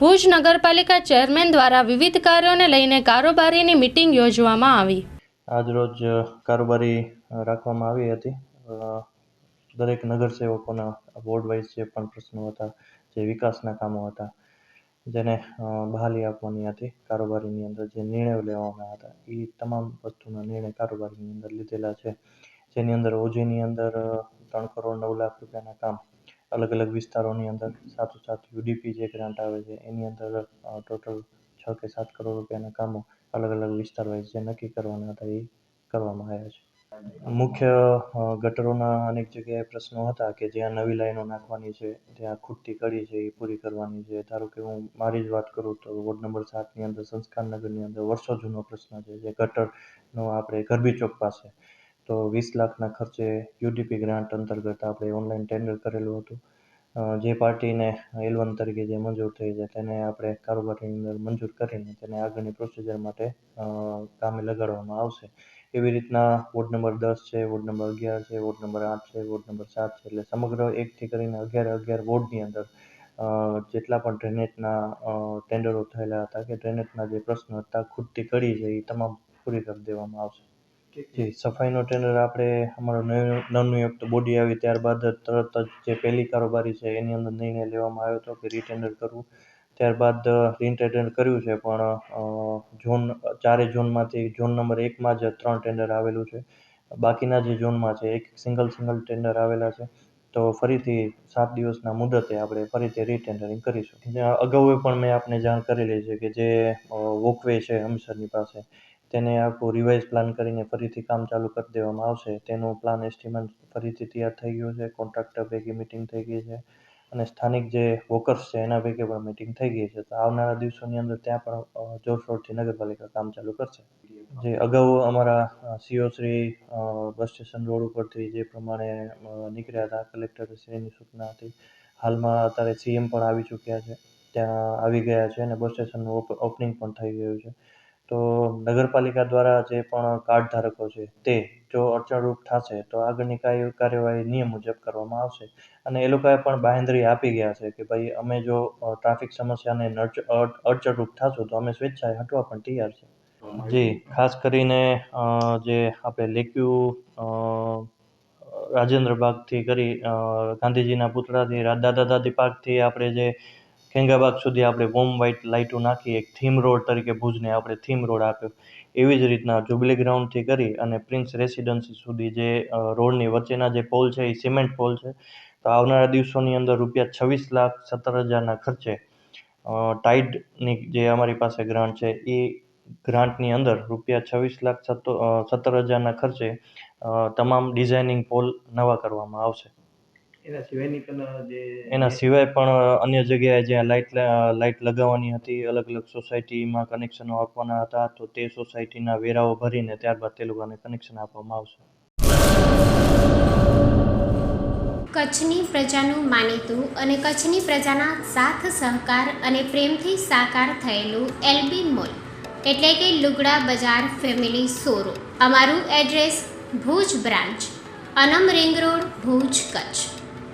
ભુજ નગરપાલિકા ચેરમેન દ્વારા વિવિધ કાર્યોને લઈને કારોબારીની મિટિંગ યોજવામાં આવી. આજરોજ કારોબારી રાખવામાં આવી હતી. દરેક નગરસેવકોના વોર્ડ વાઇઝ જે પણ પ્રશ્નો હતા, જે વિકાસના કામો હતા, જેને બહાલી આપવાની હતી, કારોબારીની અંદર જે નિર્ણયો લેવાના હતા એ તમામ વસ્તુના નિર્ણય કારોબારીની અંદર લીધેલા છે. જેની અંદર ઓજીની અંદર ત્રણ કરોડ નવ લાખ રૂપિયાના કામ અલગ અલગ વિસ્તારોની અંદર સાથોસાથ યુડીપી જે ગ્રાન્ટ આવે છે, એની અંદર ટોટલ છ કે સાત કરોડ રૂપિયાના કામો અલગ અલગ વિસ્તાર વાઇઝ જે નક્કી કરવાના હતા એ કરવામાં આવ્યા છે. મુખ્ય ગટરોના અનેક જગ્યાએ પ્રશ્નો હતા કે જ્યાં નવી લાઈનો નાખવાની છે, જ્યાં ખૂટતી કડી છે એ પૂરી કરવાની છે. ધારો કે હું મારી જ વાત કરું તો વોર્ડ નંબર સાતની અંદર સંસ્કારનગરની અંદર વર્ષો જૂનો પ્રશ્ન છે, જે ગટરનો આપણે ગરબી ચોક પાસે તો વીસ લાખના ખર્ચે યુડીપી ગ્રાન્ટ અંતર્ગત આપણે ઓનલાઈન ટેન્ડર કરેલું હતું. જે પાર્ટીને એલ વન તરીકે જે મંજૂર થઈ છે તેને આપણે કારોબારની અંદર મંજૂર કરીને તેને આગળની પ્રોસિજર માટે કામે લગાડવામાં આવશે. એવી રીતના વોર્ડ નંબર દસ છે, વોર્ડ નંબર અગિયાર છે, વોર્ડ નંબર આઠ છે, વોર્ડ નંબર સાત છે. એટલે સમગ્ર એકથી કરીને અગિયાર અગિયાર વોર્ડની અંદર જેટલા પણ ડ્રેનેજના ટેન્ડરો થયેલા હતા કે ડ્રેનેજના જે પ્રશ્નો હતા, ખૂટતી કડી છે, એ તમામ પૂરી કરી દેવામાં આવશે. જી, સફાઈનો ટેન્ડર આપણે અમારો નવ- નવનિયુક્ત બોડી આવી ત્યારબાદ તરત જ જે પહેલી કારોબારી છે એની અંદર નિર્ણય લેવામાં આવ્યો હતો કે રીટેન્ડર કરવું. ત્યારબાદ રીટેન્ડર કર્યું છે પણ ઝોન ચારે ઝોનમાંથી ઝોન નંબર એકમાં જ ત્રણ ટેન્ડર આવેલું છે. બાકીના જે ઝોનમાં છે એક સિંગલ સિંગલ ટેન્ડર આવેલા છે. તો ફરીથી સાત દિવસના મુદતે આપણે ફરીથી રીટેન્ડરિંગ કરીશું. અગાઉ પણ મેં આપને જાણ કરેલી છે કે જે વોકવે છે હમીસરની પાસે તેને આખું રિવાઇઝ પ્લાન કરીને ફરીથી કામ ચાલુ કરી દેવામાં આવશે. તેનું પ્લાન એસ્ટિમેટ ફરીથી તૈયાર થઈ ગયું છે. કોન્ટ્રાક્ટર ભેગી મિટિંગ થઈ ગઈ છે અને સ્થાનિક જે વોકર્સ છે એના ભેગે પણ મિટિંગ થઈ ગઈ છે. તો આવનારા દિવસોની અંદર ત્યાં પણ જોરશોરથી નગરપાલિકા કામ ચાલુ કરશે. જે અગાઉ અમારા CO Shri bus station road ઉપરથી જે પ્રમાણે નીકળ્યા હતા, કલેક્ટર શ્રીની સૂચના હતી. હાલમાં અત્યારે સીએમ પણ આવી ચૂક્યા છે. ત્યાં આવી ગયા છે અને બસ સ્ટેશનનું ઓપનિંગ પણ થઈ ગયું છે. તો નગરપાલિકા દ્વારા જે પણ કાર્ડ ધારકો છે તે જો અડચણરૂપ થશે તો આગળની કાર્ય કાર્યવાહી નિયમ મુજબ કરવામાં આવશે. અને એ લોકોએ પણ બાંહેધરી આપી ગયા છે કે ભાઈ અમે જો ટ્રાફિક સમસ્યાને અડચણરૂપ થશું તો અમે સ્વેચ્છાએ હટવા પણ તૈયાર છે. જી, ખાસ કરીને જે આપણે લેક્યુ રાજેન્દ્ર બાગથી કરી ગાંધીજીના પુતળાથી દાદા દાદી પાર્કથી આપણે જે ખેંગાબાગ સુધી આપણે વોમ વ્હાઇટ લાઇટો નાખી, એક થીમ રોડ તરીકે ભુજને આપણે થીમ રોડ આપ્યો. એવી જ રીતના જુબલી ગ્રાઉન્ડથી કરી અને પ્રિન્સ રેસિડન્સી સુધી જે રોડની વચ્ચેના જે પોલ છે, એ સિમેન્ટ પોલ છે, તો આવનારા દિવસોની અંદર રૂપિયા છવ્વીસ લાખ સત્તર હજારના ખર્ચે ટાઈડની જે અમારી પાસે ગ્રાન્ટ છે, એ ગ્રાન્ટની અંદર રૂપિયા છવ્વીસ લાખ સત્તર હજારના ખર્ચે તમામ ડિઝાઇનિંગ પોલ નવા કરવામાં આવશે. એના સિવાયની પણ જે એના સિવાય પણ અન્ય જગ્યાએ જ્યાં લાઇટ લાઇટ લગાવવાની હતી અલગ અલગ સોસાયટીમાં કનેક્શનો આપવાના હતા તો તે સોસાયટીના વેરાઓ ભરીને ત્યારબાદ તે લોકોને કનેક્શન આપવામાં આવશે. કચ્છની પ્રજાનું માનીતું અને કચ્છની પ્રજાના સાથ સહકાર અને પ્રેમથી સાકાર થયેલું એલબી મોલ એટલે કે લુગડા બજાર ફેમિલી શોરૂમ. અમારું address Bhuj branch Anam ring road Bhuj Kutch.